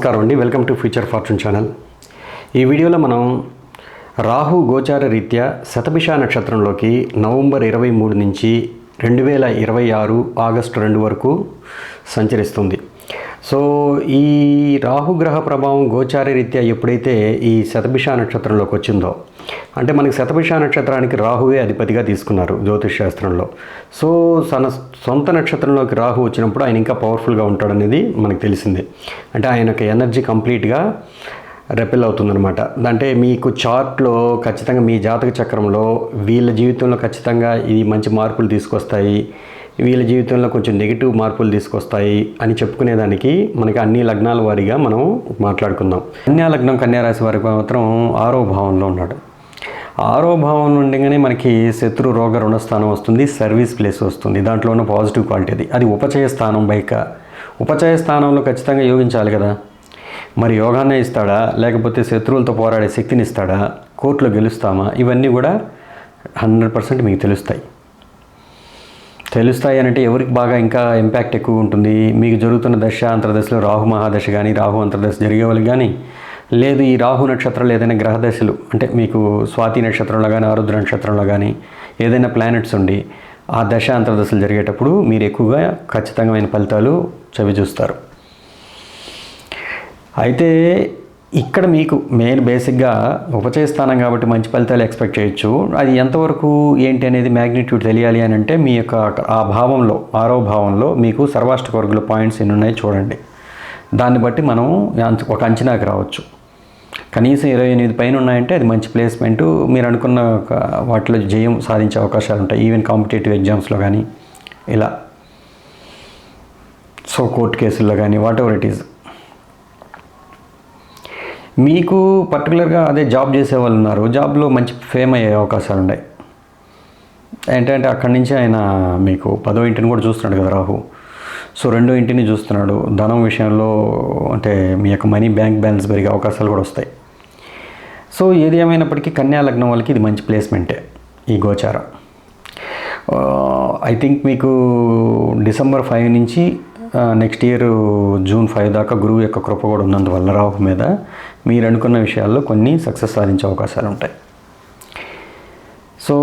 నమస్కారం అండి. Welcome to future fortune channel ఈ వీడియోలో మనం రాహు గోచార రీత్యా శతభిష నక్షత్రంలోకి నవంబర్ ఇరవై మూడు నుంచి రెండు వేల ఇరవై ఆరు ఆగస్టు రెండు వరకు సంచరిస్తుంది. సో ఈ రాహుగ్రహ ప్రభావం గోచార రీత్యా ఎప్పుడైతే ఈ శతభిష నక్షత్రంలోకి వచ్చిందో అంటే మనకి శతభిష నక్షత్రానికి రాహువే అధిపతిగా తీసుకున్నారు జ్యోతిష్ శాస్త్రంలో. సో తన సొంత నక్షత్రంలోకి రాహు వచ్చినప్పుడు ఆయన ఇంకా పవర్ఫుల్గా ఉంటాడనేది మనకు తెలిసిందే. అంటే ఆయనకు ఎనర్జీ కంప్లీట్గా రెపెల్ అవుతుందన్నమాట. అంటే మీకు చార్ట్లో ఖచ్చితంగా మీ జాతక చక్రంలో వీళ్ళ జీవితంలో ఖచ్చితంగా ఇది మంచి మార్పులు తీసుకొస్తాయి వీళ్ళ జీవితంలో కొంచెం నెగిటివ్ మార్పులు తీసుకొస్తాయి అని చెప్పుకునేదానికి మనకి అన్ని లగ్నాల వారీగా మనం మాట్లాడుకుందాం. కన్యా లగ్నం కన్యా రాశి వారికి మాత్రం ఆరో భావంలో ఉన్నాడు. ఆరో భావం ఉండగానే మనకి శత్రు రోగ రుణస్థానం వస్తుంది సర్వీస్ ప్లేస్ వస్తుంది. దాంట్లో ఉన్న పాజిటివ్ క్వాలిటీ అది. అది ఉపచయ స్థానం బైక. ఉపచయ స్థానంలో ఖచ్చితంగా యోగించాలి కదా. మరి యోగాన్నే ఇస్తాడా? లేకపోతే శత్రువులతో పోరాడే శక్తిని ఇస్తాడా? కోర్టులో గెలుస్తామా? ఇవన్నీ కూడా హండ్రెడ్ పర్సెంట్ మీకు తెలుస్తాయి. తెలుస్తాయి అంటే ఎవరికి బాగా ఇంకా ఇంపాక్ట్ ఎక్కువ ఉంటుంది? మీకు జరుగుతున్న దశ అంతర్దశలో రాహు మహాదశ కానీ రాహు అంతర్దశ జరిగే వాళ్ళకి కానీ లేదు ఈ రాహు నక్షత్రాలు ఏదైనా గ్రహ దశలు అంటే మీకు స్వాతి నక్షత్రంలో కానీ ఆరుద్ర నక్షత్రంలో కానీ ఏదైనా ప్లానెట్స్ ఉండి ఆ దశ అంతర్దశలు జరిగేటప్పుడు మీరు ఎక్కువగా ఖచ్చితమైన ఫలితాలు చవి చూస్తారు. అయితే ఇక్కడ మీకు మెయిన్ బేసిక్గా ఉపచయ స్థానం కాబట్టి మంచి ఫలితాలు ఎక్స్పెక్ట్ చేయొచ్చు. అది ఎంతవరకు ఏంటి అనేది మ్యాగ్నిట్యూడ్ తెలియాలి అని అంటే మీ యొక్క ఆ భావంలో ఆరో భావంలో మీకు సర్వాష్టక వర్గుల పాయింట్స్ ఎన్ని ఉన్నాయి చూడండి. దాన్ని బట్టి మనం ఒక అంచనాకి రావచ్చు. కనీసం ఇరవై ఎనిమిది పైన ఉన్నాయంటే అది మంచి ప్లేస్మెంట్. మీరు అనుకున్న వాటిలో జయం సాధించే అవకాశాలు ఉంటాయి. ఈవెన్ కాంపిటేటివ్ ఎగ్జామ్స్లో కానీ ఇలా. సో కోర్టు కేసుల్లో కానీ వాట్ ఎవర్ ఇట్ ఈస్ మీకు పర్టికులర్గా అదే జాబ్ చేసే వాళ్ళు ఉన్నారు. జాబ్లో మంచి ఫేమ్ అయ్యే అవకాశాలు ఉన్నాయి. ఏంటంటే అక్కడి నుంచి ఆయన మీకు పదో ఇంటిని కూడా చూస్తున్నాడు కదా రాహు. సో రెండో ఇంటిని చూస్తున్నాడు. ధనం విషయంలో అంటే మీ యొక్క మనీ బ్యాంక్ బ్యాలెన్స్ పెరిగే అవకాశాలు కూడా వస్తాయి. సో ఏది ఏమైనప్పటికీ కన్యా లగ్నం వాళ్ళకి ఇది మంచి ప్లేస్మెంటే ఈ గోచారం. ఐ థింక్ మీకు డిసెంబర్ ఫైవ్ నుంచి నెక్స్ట్ ఇయర్ జూన్ ఫైవ్ దాకా గురువు యొక్క కృప కూడా ఉన్నందువల్ల రావు మీద మీరు అనుకున్న విషయాల్లో కొన్ని సక్సెస్ సాధించే అవకాశాలు ఉంటాయి. సో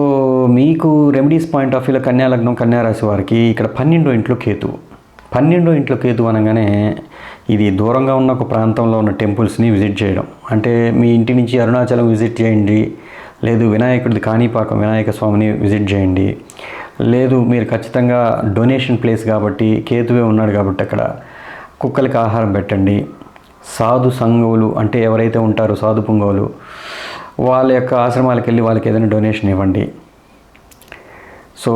మీకు రెమెడీస్ పాయింట్ ఆఫ్ వ్యూలో కన్యాలగ్నం కన్యారాశి వారికి ఇక్కడ పన్నెండో ఇంట్లో కేతు పన్నెండో ఇంట్లో కేతు అనగానే ఇది దూరంగా ఉన్న ఒక ప్రాంతంలో ఉన్న టెంపుల్స్ని విజిట్ చేయడం. అంటే మీ ఇంటి నుంచి అరుణాచలం విజిట్ చేయండి. లేదు వినాయకుడిది కాణిపాకం వినాయక స్వామిని విజిట్ చేయండి. లేదు మీరు ఖచ్చితంగా డొనేషన్ ప్లేస్ కాబట్టి కేతువే ఉన్నాడు కాబట్టి అక్కడ కుక్కలకి ఆహారం పెట్టండి. సాధు సంఘవులు అంటే ఎవరైతే ఉంటారో సాధు పుంగవులు వాళ్ళ యొక్క ఆశ్రమాలకు వెళ్ళి వాళ్ళకి ఏదైనా డొనేషన్ ఇవ్వండి. సో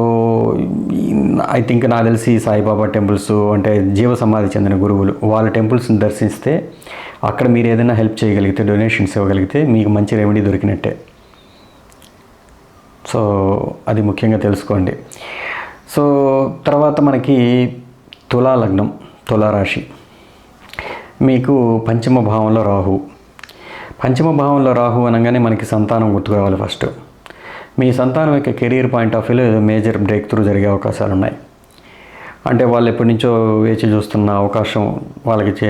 ఐ థింక్ నాకు తెలిసి సాయిబాబా టెంపుల్స్ అంటే జీవ సమాధి చెందిన గురువులు వాళ్ళ టెంపుల్స్ని దర్శిస్తే అక్కడ మీరు ఏదైనా హెల్ప్ చేయగలిగితే డొనేషన్స్ ఇవ్వగలిగితే మీకు మంచి రెమెడీ దొరికినట్టే. సో అది ముఖ్యంగా తెలుసుకోండి. సో తర్వాత మనకి తులా లగ్నం తులారాశి మీకు పంచమ భావంలో రాహు. పంచమ భావంలో రాహు అనగానే మనకి సంతానం గుర్తుకోవాలి ఫస్ట్ మీ సంతానం యొక్క కెరీర్ పాయింట్ ఆఫ్ వ్యూలో మేజర్ బ్రేక్ త్రూ జరిగే అవకాశాలు ఉన్నాయి. అంటే వాళ్ళు ఎప్పటి నుంచో వేచి చూస్తున్న అవకాశం వాళ్ళకి చే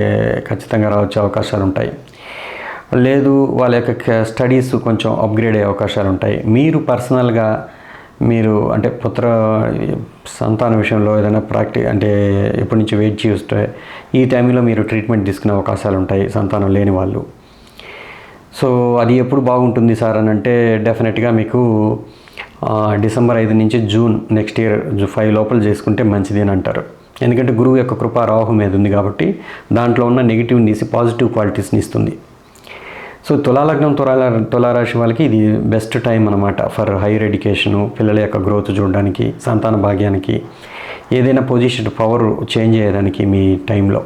ఖచ్చితంగా రావచ్చే అవకాశాలు ఉంటాయి. లేదు వాళ్ళ యొక్క స్టడీస్ కొంచెం అప్గ్రేడ్ అయ్యే అవకాశాలు ఉంటాయి. మీరు పర్సనల్గా మీరు అంటే పుత్ర సంతాన విషయంలో ఏదైనా ప్రాక్టీ అంటే ఎప్పటి నుంచి వెయిట్ చేస్తే ఈ టైంలో మీరు ట్రీట్మెంట్ తీసుకునే అవకాశాలు ఉంటాయి సంతానం లేని వాళ్ళు. సో అది ఎప్పుడు బాగుంటుంది సార్ అని అంటే డెఫినెట్గా మీకు డిసెంబర్ ఐదు నుంచి జూన్ నెక్స్ట్ ఇయర్ ఫైవ్ లోపల చేసుకుంటే మంచిది అని అంటారు. ఎందుకంటే గురువు యొక్క కృప రాహు మీద ఉంది కాబట్టి దాంట్లో ఉన్న నెగిటివ్ని తీసి పాజిటివ్ క్వాలిటీస్ని ఇస్తుంది. సో తులాలగ్నం తులాల తులారాశి వాళ్ళకి ఇది బెస్ట్ టైం అనమాట ఫర్ హైయర్ ఎడ్యుకేషను పిల్లల యొక్క గ్రోత్ చూడడానికి సంతాన భాగ్యానికి ఏదైనా పొజిషన్ పవర్ చేంజ్ అయ్యేదానికి మీ టైంలో.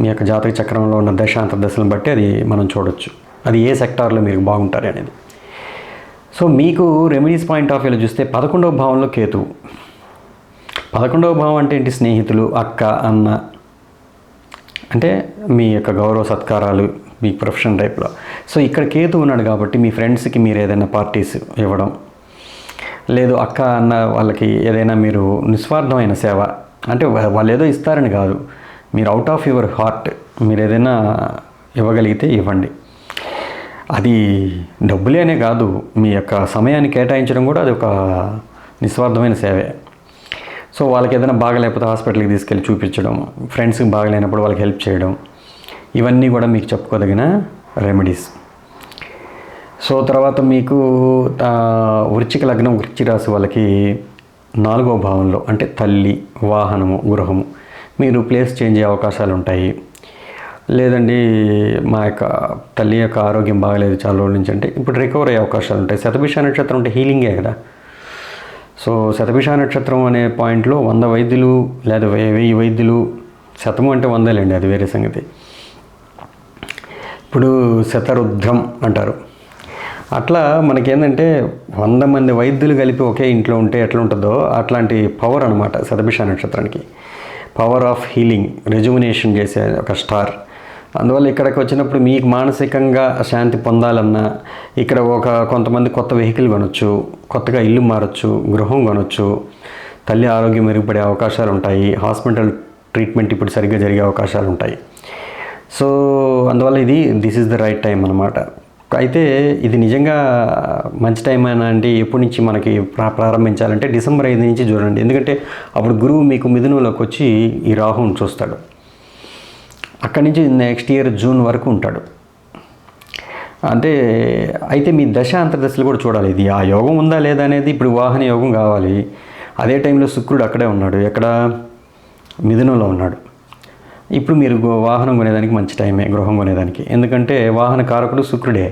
మీ యొక్క జాతక చక్రంలో ఉన్న దశాంతర దశలను బట్టి అది మనం చూడొచ్చు. అది ఏ సెక్టార్లో మీరు బాగుంటారు అనేది. సో మీకు రెమెడీస్ పాయింట్ ఆఫ్ వ్యూలో చూస్తే పదకొండవ భావంలో కేతువు. పదకొండవ భావం అంటే ఏంటి స్నేహితులు అక్క అన్న? అంటే మీ యొక్క గౌరవ సత్కారాలు మీ ప్రొఫెషన్ టైప్లో. సో ఇక్కడ కేతు ఉన్నాడు కాబట్టి మీ ఫ్రెండ్స్కి మీరు ఏదైనా పార్టీస్ ఇవ్వడం లేదు అక్క అన్న వాళ్ళకి ఏదైనా మీరు నిస్వార్థమైన సేవ అంటే వాళ్ళు ఏదో ఇస్తారని కాదు. మీరు అవుట్ ఆఫ్ యువర్ హార్ట్ మీరు ఏదైనా ఇవ్వగలిగితే ఇవ్వండి. అది డబ్బులే అనే కాదు మీ యొక్క సమయాన్ని కేటాయించడం కూడా అది ఒక నిస్వార్థమైన సేవే. సో వాళ్ళకి ఏదైనా బాగలేకపోతే హాస్పిటల్కి తీసుకెళ్ళి చూపించడం ఫ్రెండ్స్కి బాగలేనప్పుడు వాళ్ళకి హెల్ప్ చేయడం ఇవన్నీ కూడా మీకు చెప్పుకోదగిన రెమెడీస్. సో తర్వాత మీకు వృచ్చిక లగ్నం వృచ్చి రాశి వాళ్ళకి నాలుగో భావంలో అంటే తల్లి వాహనము గృహము మీరు ప్లేస్ చేంజ్ అయ్యే అవకాశాలు ఉంటాయి లేదండి మా యొక్క తల్లి యొక్క ఆరోగ్యం బాగలేదు చాలా రోజుల నుంచి అంటే ఇప్పుడు రికవర్ అయ్యే అవకాశాలు ఉంటాయి. శతభిష నక్షత్రం అంటే హీలింగే కదా? సో శతభిష నక్షత్రం అనే పాయింట్లో వంద వైద్యులు లేదా వెయ్యి వెయ్యి వైద్యులు శతము అంటే వందలేండి అది వేరే సంగతి. ఇప్పుడు శతరుద్రం అంటారు. అట్లా మనకేంటంటే వంద మంది వైద్యులు కలిపి ఒకే ఇంట్లో ఉంటే ఎట్లా ఉంటుందో అట్లాంటి పవర్ అనమాట శతభిష నక్షత్రానికి. పవర్ ఆఫ్ హీలింగ్ రెజ్యుమినేషన్ చేసే ఒక స్టార్ అందువల్ల ఇక్కడికి వచ్చినప్పుడు మీకు మానసికంగా శాంతి పొందాలన్నా ఇక్కడ ఒక కొంతమంది కొత్త వెహికల్ కొనొచ్చు కొత్తగా ఇల్లు మారచ్చు గృహం కొనొచ్చు తల్లి ఆరోగ్యం మెరుగుపడే అవకాశాలు ఉంటాయి హాస్పిటల్ ట్రీట్మెంట్ ఇప్పుడు సరిగ్గా జరిగే అవకాశాలు ఉంటాయి. సో అందువల్ల ఇది this is the right time అనమాట అయితే ఇది నిజంగా మంచి టైం అయినా అంటే ఎప్పటి నుంచి మనకి ప్రా ప్రారంభించాలంటే డిసెంబర్ ఐదు నుంచి చూడండి. ఎందుకంటే అప్పుడు గురువు మీకు మిథునంలోకి వచ్చి ఈ రాహుని చూస్తాడు. అక్కడి నుంచి నెక్స్ట్ ఇయర్ జూన్ వరకు ఉంటాడు. అంటే అయితే మీ దశ అంతర్దశలు కూడా చూడాలి. ఇది ఆ యోగం ఉందా లేదా అనేది ఇప్పుడు వాహన యోగం కావాలి. అదే టైంలో శుక్రుడు అక్కడే ఉన్నాడు. ఎక్కడ? మిథునంలో ఉన్నాడు. ఇప్పుడు మీరు వాహనం కొనేదానికి మంచి టైమే గృహం కొనేదానికి. ఎందుకంటే వాహన కారకుడు శుక్రుడే.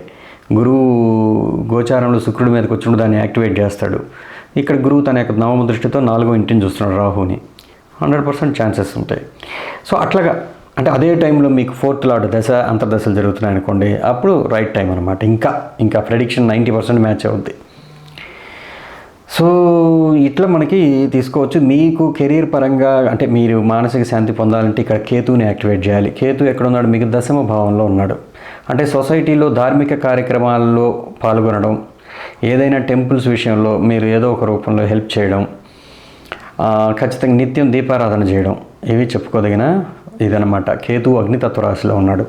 గురువు గోచారంలో శుక్రుడి మీదకి వచ్చినప్పుడు దాన్ని యాక్టివేట్ చేస్తాడు. ఇక్కడ గురువు తన యొక్క నవమ దృష్టితో నాలుగో ఇంటిని చూస్తున్నాడు రాహుని హండ్రెడ్ పర్సెంట్ ఛాన్సెస్ ఉంటాయి. సో అట్లాగా అంటే అదే టైంలో మీకు ఫోర్త్ లాడ్ దశ అంతర్దశలు జరుగుతున్నాయి అనుకోండి అప్పుడు రైట్ టైం అనమాట ఇంకా ఇంకా ప్రెడిక్షన్ నైంటీ పర్సెంట్ మ్యాచ్ అవుద్ది. సో ఇట్లా మనకి తీసుకోవచ్చు. మీకు కెరీర్ పరంగా అంటే మీరు మానసిక శాంతి పొందాలంటే ఇక్కడ కేతుని యాక్టివేట్ చేయాలి. కేతు ఎక్కడ ఉన్నాడు మీకు దశమ భావంలో ఉన్నాడు. అంటే సొసైటీలో ధార్మిక కార్యక్రమాల్లో పాల్గొనడం ఏదైనా టెంపుల్స్ విషయంలో మీరు ఏదో ఒక రూపంలో హెల్ప్ చేయడం ఖచ్చితంగా నిత్యం దీపారాధన చేయడం ఇవి చెప్పుకోదగిన ఇదనమాట కేతు అగ్నితత్వ రాశిలో ఉన్నాడు.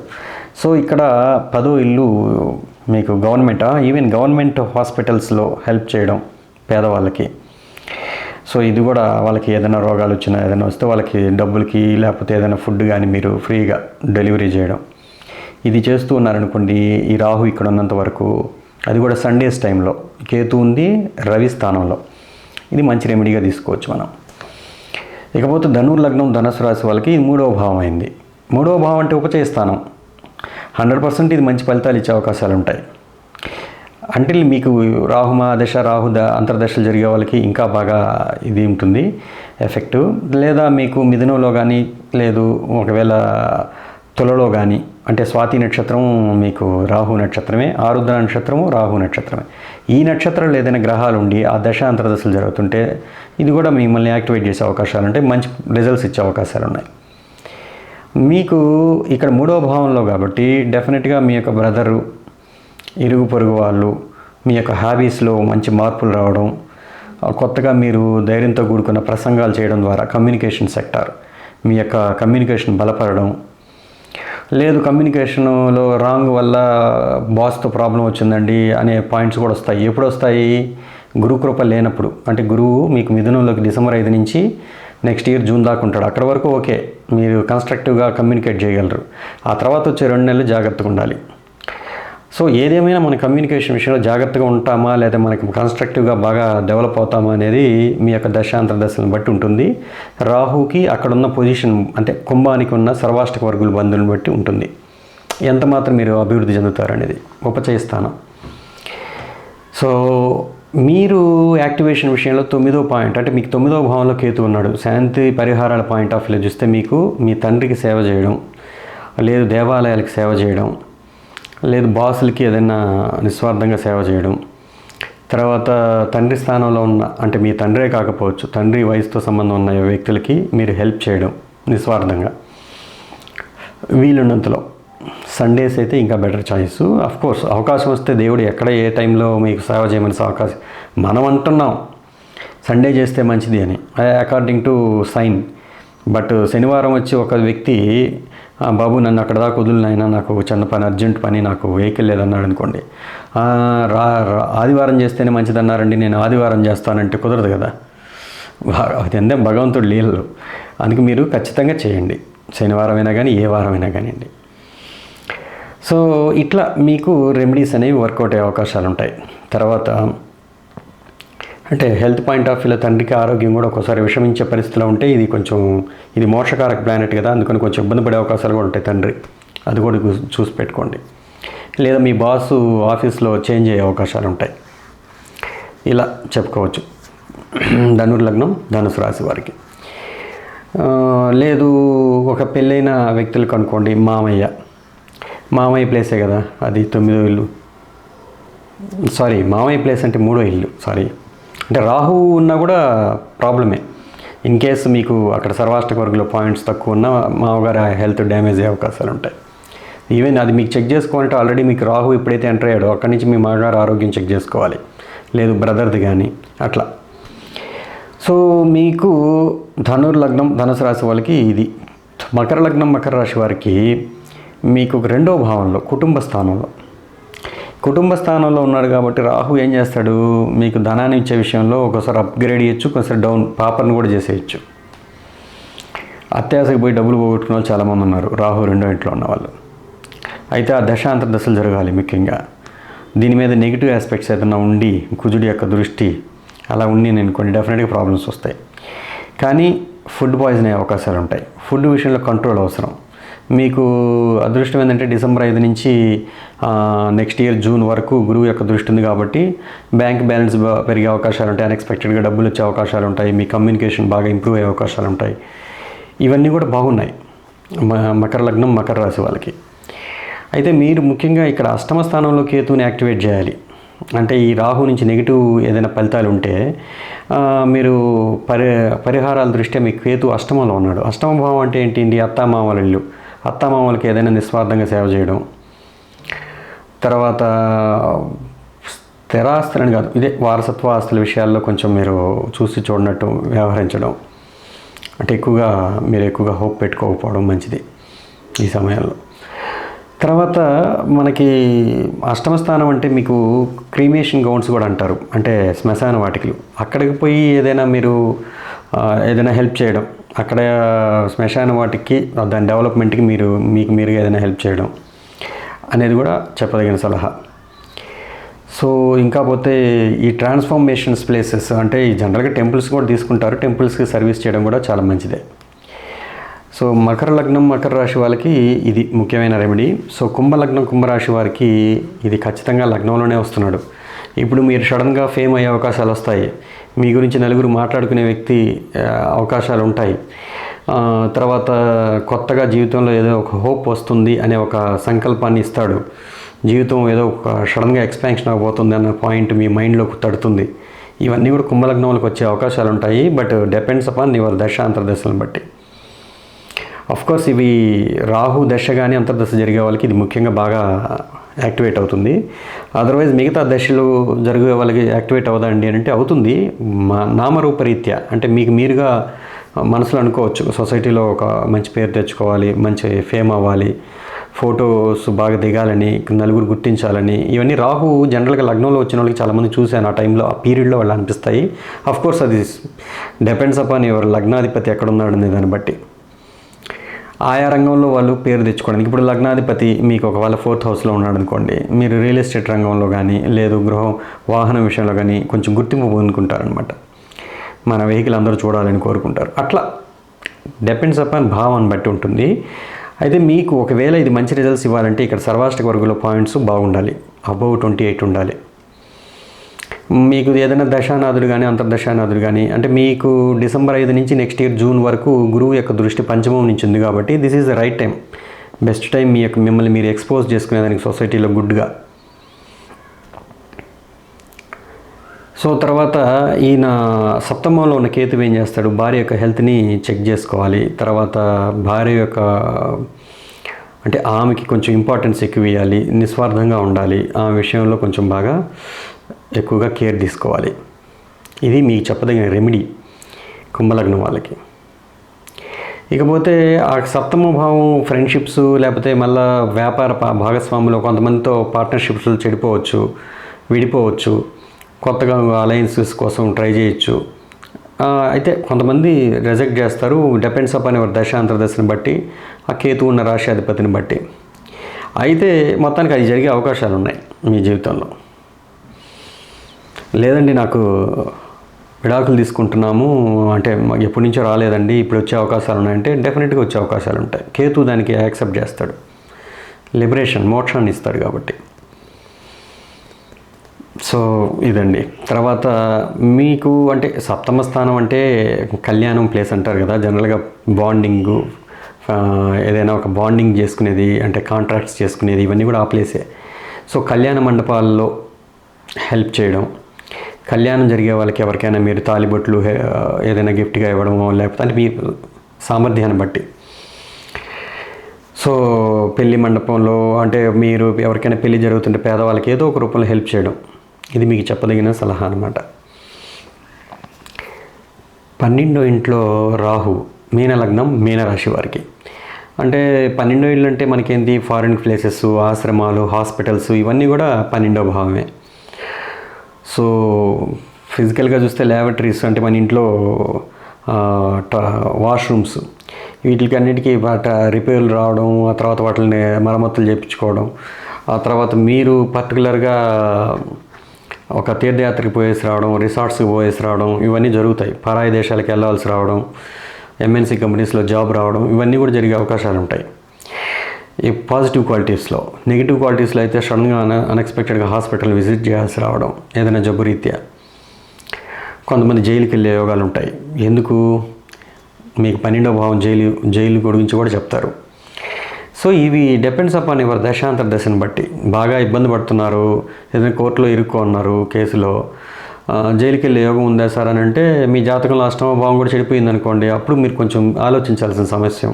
సో ఇక్కడ పదో ఇల్లు మీకు గవర్నమెంటా? ఈవెన్ గవర్నమెంట్ హాస్పిటల్స్లో హెల్ప్ చేయడం పేదవాళ్ళకి. సో ఇది కూడా వాళ్ళకి ఏదైనా రోగాలు వచ్చినా ఏదైనా వస్తే వాళ్ళకి డబ్బులకి లేకపోతే ఏదైనా ఫుడ్ కానీ మీరు ఫ్రీగా డెలివరీ చేయడం. ఇది చేస్తూ ఉన్నారనుకోండి ఈ రాహు ఇక్కడ ఉన్నంత వరకు అది కూడా సండేస్ టైంలో. కేతు ఉంది రవి స్థానంలో. ఇది మంచి రెమెడీగా తీసుకోవచ్చు మనం. ఇకపోతే ధనుర్ లగ్నం ధనుసు రాశి వాళ్ళకి ఇది మూడవ భావం అయింది. మూడవ భావం అంటే ఉపచయ స్థానం. హండ్రెడ్ పర్సెంట్ ఇది మంచి ఫలితాలు ఇచ్చే అవకాశాలు ఉంటాయి. అంటే మీకు రాహుమ దశ రాహుద అంతర్దశలు జరిగే వాళ్ళకి ఇంకా బాగా ఇది ఉంటుంది ఎఫెక్ట్ లేదా మీకు మిథునంలో కానీ లేదు ఒకవేళ తులలో కానీ అంటే స్వాతి నక్షత్రం మీకు రాహు నక్షత్రమే ఆరుద్ర నక్షత్రము రాహు నక్షత్రమే. ఈ నక్షత్రంలో ఏదైనా గ్రహాలు ఉండి ఆ దశ అంతర్దశలు జరుగుతుంటే ఇది కూడా మిమ్మల్ని యాక్టివేట్ చేసే అవకాశాలు ఉంటాయి మంచి రిజల్ట్స్ ఇచ్చే అవకాశాలు ఉన్నాయి. మీకు ఇక్కడ మూడో భావంలో కాబట్టి డెఫినెట్గా మీ యొక్క బ్రదరు ఇరుగు పొరుగు వాళ్ళు మీ యొక్క హాబీస్లో మంచి మార్పులు రావడం కొత్తగా మీరు ధైర్యంతో కూడుకున్న ప్రసంగాలు చేయడం ద్వారా కమ్యూనికేషన్ సెక్టార్ మీ యొక్క కమ్యూనికేషన్ బలపడడం లేదు కమ్యూనికేషన్లో రాంగ్ వల్ల బాస్తో ప్రాబ్లం వచ్చిందండి అనే పాయింట్స్ కూడా వస్తాయి. ఎప్పుడు వస్తాయి గురుకృప లేనప్పుడు. అంటే గురువు మీకు మిథునంలోకి డిసెంబర్ ఐదు నుంచి నెక్స్ట్ ఇయర్ జూన్ దాకా ఉంటాడు. అక్కడ వరకు ఓకే మీరు కన్స్ట్రక్టివ్గా కమ్యూనికేట్ చేయగలరు. ఆ తర్వాత వచ్చే రెండు నెలలు జాగ్రత్తగా ఉండాలి. సో ఏదేమైనా మన కమ్యూనికేషన్ విషయంలో జాగ్రత్తగా ఉంటామా లేదా మనకి కన్స్ట్రక్టివ్గా బాగా డెవలప్ అవుతామా అనేది మీ యొక్క దశాంతర దశలను బట్టి ఉంటుంది. రాహుకి అక్కడ ఉన్న పొజిషన్ అంటే కుంభానికి ఉన్న సర్వాష్టక వర్గుల బంధువులను బట్టి ఉంటుంది. ఎంత మాత్రం మీరు అభివృద్ధి చెందుతారనేది ఉపచయ స్థానం. సో మీరు యాక్టివేషన్ విషయంలో తొమ్మిదో పాయింట్ అంటే మీకు తొమ్మిదో భావంలో కేతు ఉన్నాడు. శాంతి పరిహారాల పాయింట్ ఆఫ్ వ్యూ చూస్తే మీకు మీ తండ్రికి సేవ చేయడం లేదు దేవాలయాలకు సేవ చేయడం లేదు బాసులకి ఏదైనా నిస్వార్థంగా సేవ చేయడం. తర్వాత తండ్రి స్థానంలో ఉన్న అంటే మీ తండ్రే కాకపోవచ్చు తండ్రి వయసుతో సంబంధం ఉన్న వ్యక్తులకి మీరు హెల్ప్ చేయడం నిస్వార్థంగా. వీలున్నంతలో సండేస్ అయితే ఇంకా బెటర్ చాయిస్. కోర్స్ అవకాశం వస్తే దేవుడు ఎక్కడ ఏ టైంలో మీకు సేవ చేయమని అవకాశం మనం అంటున్నాం. సండే చేస్తే మంచిది అని అకార్డింగ్ టు సైన్ బట్ శనివారం వచ్చి ఒక వ్యక్తి బాబు నన్ను అక్కడ దాకా వదులునైనా నాకు చిన్న పని అర్జెంట్ పని నాకు వెహికల్ లేదన్నాడు అనుకోండి. రా ఆదివారం చేస్తేనే మంచిదన్నారండి నేను ఆదివారం చేస్తానంటే కుదరదు కదా. అది అంతే భగవంతుడు లీలలు. అందుకే మీరు ఖచ్చితంగా చేయండి. శనివారం అయినా కానీ ఏ వారం అయినా కానివ్వండి సో ఇట్లా మీకు రెమెడీస్ అనేవి వర్కౌట్ అయ్యే అవకాశాలు ఉంటాయి తర్వాత అంటే హెల్త్ పాయింట్ ఆఫ్ వ్యూలో తండ్రికి ఆరోగ్యం కూడా ఒక్కోసారి విషమించే పరిస్థితిలో ఉంటే ఇది కొంచెం ఇది మోక్షకారక ప్లానెట్ కదా అందుకని కొంచెం ఇబ్బంది పడే అవకాశాలు కూడా ఉంటాయి తండ్రి. అది కూడా చూ- చూసి పెట్టుకోండి. లేదా మీ బాస్ ఆఫీస్లో చేంజ్ అయ్యే అవకాశాలు ఉంటాయి. ఇలా చెప్పుకోవచ్చు. ధనుర్ లగ్నం ధనుసు రాశి వారికి. లేదు ఒక పెళ్ళైన వ్యక్తులకు అనుకోండి మామయ్య. మామయ్య ప్లేసే కదా అది తొమ్మిదో ఇల్లు. సారీ మామయ్య ప్లేస్ అంటే మూడో ఇల్లు సారీ. అంటే రాహు ఉన్నా కూడా ప్రాబ్లమే. ఇన్ కేస్ మీకు అక్కడ సర్వాష్టక వర్గంలో పాయింట్స్ తక్కువ ఉన్నా మామగారు హెల్త్ డ్యామేజ్ అయ్యే అవకాశాలు ఉంటాయి. ఈవెన్ అది మీకు చెక్ చేసుకోవాలంటే ఆల్రెడీ మీకు రాహు ఎప్పుడైతే ఎంటర్ అయ్యాడో. అక్కడి నుంచి మీ మామగారు ఆరోగ్యం చెక్ చేసుకోవాలి. లేదు బ్రదర్ది కానీ అట్లా. సో మీకు ధనుర్ లగ్నం ధనుసు రాశి వాళ్ళకి ఇది. మకర లగ్నం మకర రాశి వారికి మీకు రెండో భావంలో కుటుంబ స్థానంలో కుటుంబ స్థానంలో ఉన్నాడు కాబట్టి రాహు ఏం చేస్తాడు? మీకు ధనాన్ని ఇచ్చే విషయంలో ఒకసారి అప్గ్రేడ్ ఇవ్వచ్చు ఒకసారి డౌన్ పాపర్ని కూడా చేసేయచ్చు. అత్యాశకు పోయి డబ్బులు పోగొట్టుకున్న వాళ్ళు చాలామంది ఉన్నారు. రాహు రెండో ఇంట్లో ఉన్నవాళ్ళు అయితే ఆ దశాంతర దశలు జరగాలి ముఖ్యంగా. దీని మీద నెగిటివ్ ఆస్పెక్ట్స్ ఏదైనా ఉండి కుజుడి యొక్క దృష్టి అలా ఉండి నేను కొన్ని డెఫినెట్గా ప్రాబ్లమ్స్ వస్తాయి. కానీ ఫుడ్ పాయిజన్ అయ్యే అవకాశాలు ఉంటాయి. ఫుడ్ విషయంలో కంట్రోల్ అవసరం. మీకు అదృష్టం ఏంటంటే డిసెంబర్ ఐదు నుంచి నెక్స్ట్ ఇయర్ జూన్ వరకు గురువు యొక్క దృష్టి ఉంది కాబట్టి బ్యాంక్ బ్యాలెన్స్ పెరిగే అవకాశాలు ఉంటాయి అన్ఎక్స్పెక్టెడ్గా డబ్బులు వచ్చే అవకాశాలు ఉంటాయి మీ కమ్యూనికేషన్ బాగా ఇంప్రూవ్ అయ్యే అవకాశాలు ఉంటాయి. ఇవన్నీ కూడా బాగున్నాయి. మ- మకర లగ్నం మకర రాశి వాళ్ళకి. అయితే మీరు ముఖ్యంగా ఇక్కడ అష్టమ స్థానంలో కేతుని యాక్టివేట్ చేయాలి. అంటే ఈ రాహు నుంచి నెగిటివ్ ఏదైనా ఫలితాలు ఉంటే మీరు పరి పరిహారాల దృష్ట్యా మీకు కేతు అష్టమంలో ఉన్నాడు. అష్టమ భావం అంటే ఏంటి? అత్తామామల ఇల్లు. అత్తమామలకి ఏదైనా నిస్వార్థంగా సేవ చేయడం. తర్వాత స్థిరాస్తులని కాదు ఇదే వారసత్వ ఆస్తుల విషయాల్లో కొంచెం మీరు చూసి చూడనట్టు వ్యవహరించడం. అంటే ఎక్కువగా మీరు ఎక్కువగా హోప్ పెట్టుకోకపోవడం మంచిది ఈ సమయంలో. తర్వాత మనకి అష్టమ స్థానం అంటే మీకు క్రీమేషన్ గౌన్స్ కూడా అంటారు. అంటే శ్మశాన వాటికలు. అక్కడికి పోయి ఏదైనా మీరు ఏదైనా హెల్ప్ చేయడం. అక్కడ శ్మశాన వాటికి దాని డెవలప్మెంట్కి మీరు మీకు మీరు ఏదైనా హెల్ప్ చేయడం అనేది కూడా చెప్పదగిన సలహా. సో ఇంకా పోతే ఈ ట్రాన్స్ఫార్మేషన్స్ ప్లేసెస్ అంటే ఈ జనరల్గా టెంపుల్స్ కూడా తీసుకుంటారు. టెంపుల్స్కి సర్వీస్ చేయడం కూడా చాలా మంచిదే. సో మకర లగ్నం మకర రాశి వాళ్ళకి ఇది ముఖ్యమైన రెమెడీ. సో కుంభ లగ్నం కుంభరాశి వారికి ఇది ఖచ్చితంగా లగ్నంలోనే వస్తున్నాడు. ఇప్పుడు మీరు సడన్గా ఫేమ్ అయ్యే అవకాశాలు వస్తాయి. మీ గురించి నలుగురు మాట్లాడుకునే వ్యక్తి అవకాశాలు ఉంటాయి తర్వాత కొత్తగా జీవితంలో ఏదో ఒక హోప్ వస్తుంది అనే ఒక సంకల్పాన్ని ఇస్తాడు. జీవితం ఏదో ఒక సడన్గా ఎక్స్పాన్షన్ అవబోతుంది అన్న పాయింట్ మీ మైండ్లోకి తడుతుంది. ఇవన్నీ కూడా కుంభలగ్నంలోకి వచ్చే అవకాశాలు ఉంటాయి బట్ డిపెండ్స్ అపాన్ యువర్ దశ అంతర్దశలను బట్టి. అఫ్ కోర్స్ ఇవి రాహు దశ కానీ అంతర్దశ జరిగే వాళ్ళకి ఇది ముఖ్యంగా బాగా యాక్టివేట్ అవుతుంది. అదర్వైజ్ మిగతా దశలు జరిగే వాళ్ళకి యాక్టివేట్ అవుదండి అని అంటే అవుతుంది. మా నామరూపరీత్యా అంటే మీకు మీరుగా మనసులో అనుకోవచ్చు. సొసైటీలో ఒక మంచి పేరు తెచ్చుకోవాలి మంచి ఫేమ్ అవ్వాలి ఫొటోస్ బాగా దిగాలని నలుగురు గుర్తించాలని ఇవన్నీ రాహు జనరల్గా లగ్నంలో వచ్చిన వాళ్ళకి చాలామంది చూశాను. ఆ టైంలో ఆ పీరియడ్లో వాళ్ళు అనిపిస్తాయి. అఫ్ కోర్స్ అది డిపెండ్స్ అపాన్ ఎవరు లగ్నాధిపతి ఎక్కడున్నాడు అనే దాన్ని బట్టి. ఆయా రంగంలో వాళ్ళు పేరు తెచ్చుకోవడానికి. ఇప్పుడు లగ్నాధిపతి మీకు ఒకవేళ ఫోర్త్ హౌస్లో ఉన్నాడు అనుకోండి మీరు రియల్ ఎస్టేట్ రంగంలో కానీ లేదు గృహం వాహనం విషయంలో కానీ కొంచెం గుర్తింపు పొందుకుంటారనమాట మన వెహికల్ అందరూ చూడాలని కోరుకుంటారు. అట్లా డిపెండ్స్ అపాన్ భావాన్ని బట్టి ఉంటుంది. అయితే మీకు ఒకవేళ ఇది మంచి రిజల్ట్స్ ఇవ్వాలంటే ఇక్కడ సర్వాష్టక వర్గంలో పాయింట్స్ బాగుండాలి. అబౌవ్ ట్వంటీ ఎయిట్ ఉండాలి. మీకు ఏదైనా దశానాథుడు కానీ అంతర్దశానాథుడు కానీ అంటే మీకు డిసెంబర్ ఐదు నుంచి నెక్స్ట్ ఇయర్ జూన్ వరకు గురువు యొక్క దృష్టి పంచమం నుంచి ఉంది కాబట్టి this is the right time best time మీ యొక్క మిమ్మల్ని మీరు ఎక్స్పోజ్ చేసుకునేదానికి సొసైటీలో గుడ్గా సో తర్వాత ఈయన సప్తమంలో ఉన్న కేతు ఏం చేస్తాడు? భార్య యొక్క హెల్త్ని చెక్ చేసుకోవాలి. తర్వాత భార్య యొక్క అంటే ఆమెకి కొంచెం ఇంపార్టెన్స్ ఎక్కువ ఇవ్వాలి నిస్వార్థంగా ఉండాలి. ఆ విషయంలో కొంచెం బాగా ఎక్కువగా కేర్ తీసుకోవాలి. ఇది మీకు చెప్పదగిన రెమెడీ కుంభలగ్నం వాళ్ళకి. ఇకపోతే ఆ సప్తమ భావం ఫ్రెండ్షిప్స్ లేకపోతే మళ్ళా వ్యాపార భాగస్వాములు కొంతమందితో పార్ట్నర్షిప్స్ చెడిపోవచ్చు విడిపోవచ్చు కొత్తగా అలయన్సెస్ కోసం ట్రై చేయొచ్చు. అయితే కొంతమంది రిజెక్ట్ చేస్తారు డిపెండ్స్ అప్ అనే దశాంతర్దశని బట్టి ఆ కేతు ఉన్న రాశి అధిపతిని బట్టి. అయితే మొత్తానికి అది జరిగే అవకాశాలు ఉన్నాయి మీ జీవితంలో. లేదండి నాకు విడాకులు తీసుకుంటున్నాము. అంటే మాకు ఎప్పటి నుంచో రాలేదండి. ఇప్పుడు వచ్చే అవకాశాలు ఉన్నాయంటే డెఫినెట్గా వచ్చే అవకాశాలు ఉంటాయి. కేతు దానికి యాక్సెప్ట్ చేస్తాడు. లిబరేషన్ మోక్షాన్ని ఇస్తాడు కాబట్టి. సో ఇదండి. తర్వాత మీకు అంటే సప్తమ స్థానం అంటే కళ్యాణం ప్లేస్ అంటారు కదా. జనరల్గా బాండింగు ఏదైనా ఒక బాండింగ్ చేసుకునేది అంటే కాంట్రాక్ట్స్ చేసుకునేది ఇవన్నీ కూడా ఆ ప్లేసే. సో కళ్యాణ మండపాల్లో హెల్ప్ చేయడం కళ్యాణం జరిగే వాళ్ళకి ఎవరికైనా మీరు తాలిబొట్లు ఏదైనా గిఫ్ట్గా ఇవ్వడమో లేకపోతే మీ సామర్థ్యాన్ని బట్టి. సో పెళ్ళి మండపంలో అంటే మీరు ఎవరికైనా పెళ్ళి జరుగుతుంటే పేదవాళ్ళకి ఏదో ఒక రూపంలో హెల్ప్ చేయడం ఇది మీకు చెప్పదగిన సలహా అనమాట పన్నెండో ఇంట్లో రాహు మీన లగ్నం మీనరాశి వారికి. అంటే పన్నెండో ఇల్లు అంటే మనకేంటి? ఫారిన్ ప్లేసెస్ ఆశ్రమాలు హాస్పిటల్స్ ఇవన్నీ కూడా పన్నెండో భావమే. సో ఫిజికల్గా చూస్తే ల్యాబొటరీస్ అంటే మన ఇంట్లో వాష్రూమ్స్ వీటికి అన్నిటికీ వాటి రిపేర్లు రావడం ఆ తర్వాత వాటిని మరమ్మతులు చేయించుకోవడం. ఆ తర్వాత మీరు పర్టికులర్గా ఒక తీర్థయాత్రకి పోయేసి రావడం రిసార్ట్స్కి పోయేసి రావడం ఇవన్నీ జరుగుతాయి. పరాయి దేశాలకు వెళ్ళాల్సి రావడం ఎంఎన్సీ కంపెనీస్లో జాబ్ రావడం ఇవన్నీ కూడా జరిగే అవకాశాలు ఉంటాయి ఈ పాజిటివ్ క్వాలిటీస్లో నెగిటివ్ క్వాలిటీస్లో అయితే సడన్గా అన్ఎక్స్పెక్టెడ్గా హాస్పిటల్ విజిట్ చేయాల్సి రావడం ఏదైనా జబ్బు రీత్యా. కొంతమంది జైలుకి వెళ్ళే యోగాలు ఉంటాయి ఎందుకు? మీకు పన్నెండో భావం జైలు జైలు గురించి కూడా చెప్తారు. సో ఇవి డిపెండ్స్ అపాన్ ఎవరి దశాంతర దశను బట్టి. బాగా ఇబ్బంది పడుతున్నారు ఏదైనా కోర్టులో ఇరుక్కో ఉన్నారు కేసులో. జైలుకి వెళ్ళే యోగం ఉందా సార్ అని అంటే మీ జాతకంలో అష్టమ భావం కూడా చెడిపోయింది అనుకోండి అప్పుడు మీరు కొంచెం ఆలోచించాల్సిన సమస్య.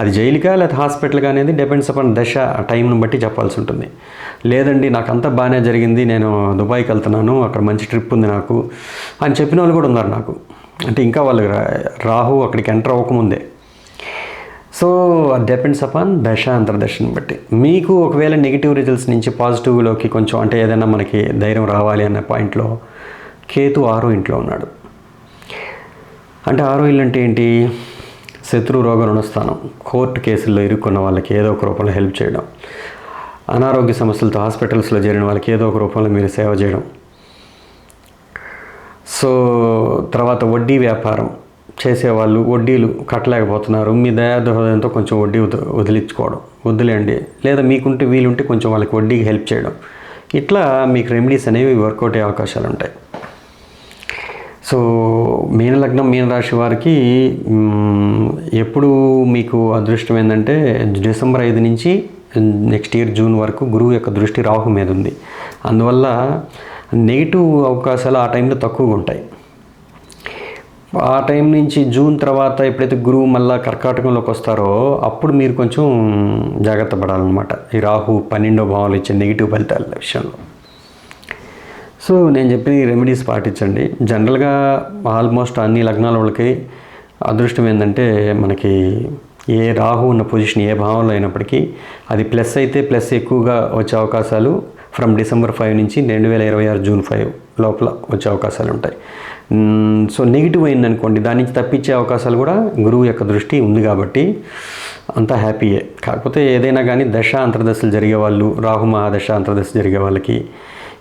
అది జైలుకా లేకపోతే హాస్పిటల్గా అనేది డిపెండ్స్ అపాన్ దశ టైంను బట్టి చెప్పాల్సి ఉంటుంది. లేదండి నాకు అంతా బాగానే జరిగింది నేను దుబాయ్కి వెళ్తున్నాను అక్కడ మంచి ట్రిప్ ఉంది నాకు అని చెప్పిన వాళ్ళు కూడా ఉన్నారు నాకు. అంటే ఇంకా వాళ్ళు రాహు అక్కడికి ఎంటర్ అవ్వకముందే. సో డిపెండ్స్ అపాన్ దశ అంతర్దశని బట్టి. మీకు ఒకవేళ నెగిటివ్ రిజల్ట్స్ నుంచి పాజిటివ్లోకి కొంచెం అంటే ఏదైనా మనకి ధైర్యం రావాలి అనే పాయింట్లో కేతు ఆరో ఇంట్లో ఉన్నాడు. అంటే ఆరో ఇల్లు అంటే ఏంటి? శత్రు రోగ రుణస్థానం కోర్టు కేసుల్లో ఇరుక్కున్న వాళ్ళకి ఏదో ఒక రూపంలో హెల్ప్ చేయడం. అనారోగ్య సమస్యలతో హాస్పిటల్స్లో చేరిన వాళ్ళకి ఏదో ఒక రూపంలో మీరు సేవ చేయడం. సో తర్వాత వడ్డీ వ్యాపారం చేసేవాళ్ళు వడ్డీలు కట్టలేకపోతున్నారు. మీ దయాదోహదంతో కొంచెం వడ్డీ వదిలించుకోవడం. వదిలేండి లేదా మీకుంటే వీలుంటే కొంచెం వాళ్ళకి వడ్డీకి హెల్ప్ చేయడం. ఇట్లా మీకు రెమెడీస్ అనేవి వర్కౌట్ అయ్యే అవకాశాలు ఉంటాయి సో మీన లగ్నం వారికి ఎప్పుడు మీకు అదృష్టం ఏంటంటే డిసెంబర్ ఐదు నుంచి నెక్స్ట్ ఇయర్ జూన్ వరకు గురువు యొక్క దృష్టి రాహు మీద ఉంది. అందువల్ల నెగిటివ్ అవకాశాలు ఆ టైంలో తక్కువగా ఉంటాయి. ఆ టైం నుంచి జూన్ తర్వాత ఎప్పుడైతే గురువు మళ్ళీ కర్కాటకంలోకి వస్తారో అప్పుడు మీరు కొంచెం జాగ్రత్త పడాలన్నమాట. ఈ రాహు పన్నెండో భావాలు ఇచ్చే నెగిటివ్ ఫలితాల విషయంలో. సో నేను చెప్పిన ఈ రెమెడీస్ పాటించండి. జనరల్గా ఆల్మోస్ట్ అన్ని లగ్నాల వాళ్ళకి అదృష్టం ఏంటంటే మనకి ఏ రాహు ఉన్న పొజిషన్ ఏ భావంలో అయినప్పటికీ అది ప్లస్ అయితే ప్లస్ ఎక్కువగా వచ్చే అవకాశాలు ఫ్రమ్ డిసెంబర్ ఫైవ్ నుంచి రెండు వేల ఇరవై ఆరు జూన్ ఫైవ్ లోపల వచ్చే అవకాశాలు ఉంటాయి. సో నెగిటివ్ అయిందనుకోండి దాని నుంచి తప్పించే అవకాశాలు కూడా గురువు యొక్క దృష్టి ఉంది కాబట్టి అంతా హ్యాపీయే కాకపోతే ఏదైనా కానీ దశ అంతర్దశలు జరిగే వాళ్ళు రాహు మహాదశ అంతర్దశ జరిగే వాళ్ళకి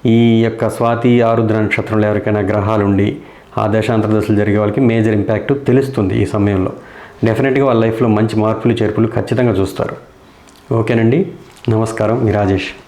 ఈ యొక్క స్వాతి ఆరుద్ర నక్షత్రంలో ఎవరికైనా గ్రహాలు ఉండి ఆ దశాంతర దశలు జరిగే వాళ్ళకి మేజర్ ఇంపాక్ట్ తెలుస్తుంది ఈ సమయంలో. డెఫినెట్గా వాళ్ళ లైఫ్లో మంచి మార్పులు చేర్పులు ఖచ్చితంగా చూస్తారు. ఓకేనండి? నమస్కారం. మీ రాజేష్.